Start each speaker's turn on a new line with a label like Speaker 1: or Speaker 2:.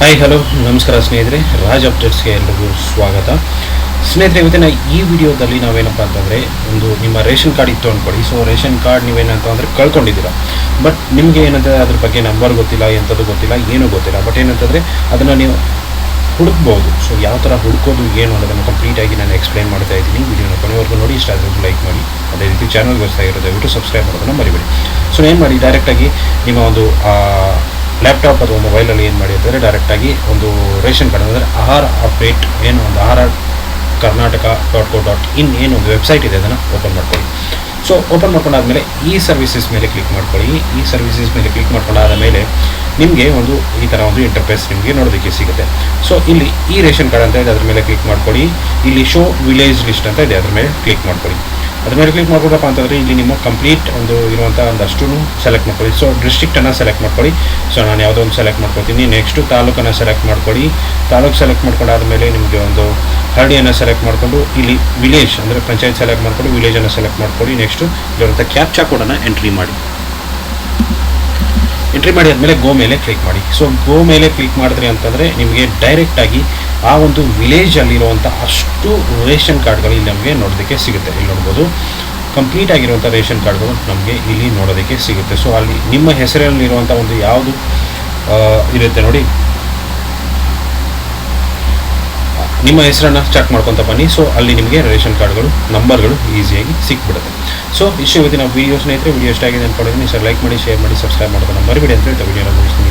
Speaker 1: Hi hello ನಮಸ್ಕಾರ ಸ್ನೇಹಿತರೆ. ರಾಜ್ ಅಪ್ಡೇಟ್ಸ್ಗೆ ಎಲ್ರಿಗೂ ಸ್ವಾಗತ. ಸ್ನೇಹಿತರೆ, ಇವತ್ತಿನ ಈ ವಿಡಿಯೋದಲ್ಲಿ ನಾವೇನಪ್ಪ ಅಂತಂದರೆ, ಒಂದು ನಿಮ್ಮ ರೇಷನ್ ಕಾರ್ಡ್ ಇತ್ತು ಅಂದ್ಕೊಳ್ಳಿ ಸೊ ರೇಷನ್ ಕಾರ್ಡ್ ನೀವೇನಂತ ಅಂದರೆ ಕಳ್ಕೊಂಡಿದ್ದೀರಾ. ಬಟ್ ನಿಮಗೆ ಏನಂತಂದರೆ ಅದ್ರ ಬಗ್ಗೆ ನಂಬರ್ ಗೊತ್ತಿಲ್ಲ ಎಂಥದ್ದು ಗೊತ್ತಿಲ್ಲ, ಏನೂ ಗೊತ್ತಿಲ್ಲ. ಬಟ್ ಏನಂತಂದರೆ, ಅದನ್ನು ನೀವು ಹುಡುಕ್ಬೋದು. ಸೊ ಯಾವ ಥರ ಹುಡುಕೋದು, ಏನು ಅನ್ನೋದನ್ನು ಕಂಪ್ಲೀಟಾಗಿ ನಾನು ಎಕ್ಸ್ಪ್ಲೈನ್ ಮಾಡ್ತಾ ಇದ್ದೀನಿ. ವಿಡಿಯೋನ ಕೊನೆವರೆಗೂ ನೋಡಿ, ಇಷ್ಟ ಆದರೆ ಲೈಕ್ ಮಾಡಿ. ಅದೇ ರೀತಿ ಚಾನಲ್ ಹೊಸ್ತಾ ಇರೋ ದಯವಿಟ್ಟು ಸಬ್ಸ್ಕ್ರೈಬ್ ಮಾಡೋದನ್ನು ಮರಿಬೇಡಿ. ಸೊ ಏನು ಮಾಡಿ ಡೈರೆಕ್ಟಾಗಿ ನಿಮ್ಮ ಒಂದು ಲ್ಯಾಪ್ಟಾಪ್ ಅಥವಾ ಮೊಬೈಲಲ್ಲಿ ಏನು ಮಾಡಿ ಅಂತಂದರೆ ಡೈರೆಕ್ಟಾಗಿ ಒಂದು ರೇಷನ್ ಕಾರ್ಡ್ ಅಂದರೆ ಆಹಾರ ಅಪ್ಡೇಟ್ ಏನು ಒಂದು ಆಹಾರ Karnataka dot co dot in ಏನು ಒಂದು ವೆಬ್ಸೈಟ್ ಇದೆ, ಅದನ್ನು ಓಪನ್ ಮಾಡ್ಕೊಳ್ಳಿ. ಸೊ ಓಪನ್ ಮಾಡ್ಕೊಂಡಾದ್ಮೇಲೆ ಈ ಸರ್ವಿಸಸ್ ಮೇಲೆ ಕ್ಲಿಕ್ ಮಾಡ್ಕೊಳ್ಳಿ. ಈ ಸರ್ವಿಸಸ್ ಮೇಲೆ ಕ್ಲಿಕ್ ಮಾಡ್ಕೊಂಡಾದ ಮೇಲೆ ನಿಮಗೆ ಒಂದು ಈ ಥರ ಒಂದು ಇಂಟರ್ಫೇಸ್ ನಿಮಗೆ ನೋಡೋದಕ್ಕೆ ಸಿಗುತ್ತೆ. ಸೊ ಇಲ್ಲಿ ಈ ರೇಷನ್ ಕಾರ್ಡ್ ಅಂತ ಇದೆ, ಅದ್ರ ಮೇಲೆ ಕ್ಲಿಕ್ ಮಾಡ್ಕೊಳ್ಳಿ. ಇಲ್ಲಿ ಶೋ ವಿಲೇಜ್ ಲಿಸ್ಟ್ ಅಂತ ಇದೆ, ಅದ್ರ ಮೇಲೆ ಕ್ಲಿಕ್ ಮಾಡ್ಕೊಳ್ಳಿ. ಅದ್ರ ಮೇಲೆ ಕ್ಲಿಕ್ ಮಾಡ್ಕೊಡಪ್ಪ ಅಂತಂದರೆ ಇಲ್ಲಿ ನಿಮ್ಮ ಕಂಪ್ಲೀಟ್ ಒಂದು ಇರುವಂಥ ಒಂದಷ್ಟು ಸೆಲೆಕ್ಟ್ ಮಾಡ್ಕೊಳ್ಳಿ. ಸೊ ಡಿಸ್ಟ್ರಿಕ್ಟನ್ನು ಸೆಲೆಕ್ಟ್ ಮಾಡ್ಕೊಳ್ಳಿ. ಸೊ ನಾನು ಯಾವುದೋ ಒಂದು ಸೆಲೆಕ್ಟ್ ಮಾಡ್ಕೊತೀನಿ ನೆಕ್ಸ್ಟು ತಾಲೂಕನ್ನು ಸೆಲೆಕ್ಟ್ ಮಾಡ್ಕೊಳ್ಳಿ. ತಾಲೂಕು ಸೆಲೆಕ್ಟ್ ಮಾಡ್ಕೊಂಡಾದ್ಮೇಲೆ ನಿಮಗೆ ಒಂದು ಹಳ್ಳಿಯನ್ನು ಸೆಲೆಕ್ಟ್ ಮಾಡಿಕೊಂಡು ಇಲ್ಲಿ ವಿಲೇಜ್ ಅಂದರೆ ಪಂಚಾಯತ್ ಸೆಲೆಕ್ಟ್ ಮಾಡಿಕೊಂಡು ವಿಲೇಜನ್ನು ಸೆಲೆಕ್ಟ್ ಮಾಡ್ಕೊಳ್ಳಿ. ನೆಕ್ಸ್ಟು ಇಲ್ಲಿರುವಂಥ ಕ್ಯಾಪ್ಚಾ ಕೋಡನ್ನು ಎಂಟ್ರಿ ಮಾಡಿ. ಎಂಟ್ರಿ ಮಾಡಿ ಆದಮೇಲೆ ಗೋ ಮೇಲೆ ಕ್ಲಿಕ್ ಮಾಡಿ. ಸೊ ಗೋ ಮೇಲೆ ಕ್ಲಿಕ್ ಮಾಡಿದ್ರಿ ಅಂತಂದರೆ ನಿಮಗೆ ಡೈರೆಕ್ಟಾಗಿ ಆ ಒಂದು ವಿಲೇಜಲ್ಲಿರುವಂಥ ಅಷ್ಟು ರೇಷನ್ ಕಾರ್ಡ್ಗಳು ಇಲ್ಲಿ ನಮಗೆ ನೋಡೋದಕ್ಕೆ ಸಿಗುತ್ತೆ. ಇಲ್ಲಿ ನೋಡ್ಬೋದು ಕಂಪ್ಲೀಟ್ ಆಗಿರುವಂಥ ರೇಷನ್ ಕಾರ್ಡ್ಗಳು ನಮಗೆ ಇಲ್ಲಿ ನೋಡೋದಕ್ಕೆ ಸಿಗುತ್ತೆ. ಸೊ ಅಲ್ಲಿ ನಿಮ್ಮ ಹೆಸರಲ್ಲಿರುವಂಥ ಒಂದು ಯಾವುದು ಇರುತ್ತೆ ನೋಡಿ. ನಿಮ್ಮ ಹೆಸರನ್ನು ಚೆಕ್ ಮಾಡ್ಕೊತ ಬನ್ನಿ. ಸೊ ಅಲ್ಲಿ ನಿಮಗೆ ರೇಷನ್ ಕಾರ್ಡ್ಗಳು ನಂಬರ್ಗಳು ಈಸಿಯಾಗಿ ಸಿಕ್ಬಿಡುತ್ತೆ. ಸೊ ಇಷ್ಟು ಇವತ್ತಿನ ವೀಡಿಯೋ ಸ್ನೇಹಿತರೆ ವಿಡಿಯೋ ಇಷ್ಟ ಆಗಿದೆ ಅಂದ್ಕೊಂಡಿದ್ದೀನಿ ಸರ್ ಲೈಕ್ ಮಾಡಿ ಶೇರ್ ಮಾಡಿ ಸಬ್ಸ್ಕ್ರೈಬ್ ಮಾಡೋದನ್ನು ಮರಿಬೇಡಿ ಅಂತ ಹೇಳ್ತಾ ವಿಡಿಯೋನ ಮುಗಿಸ್ತೀನಿ.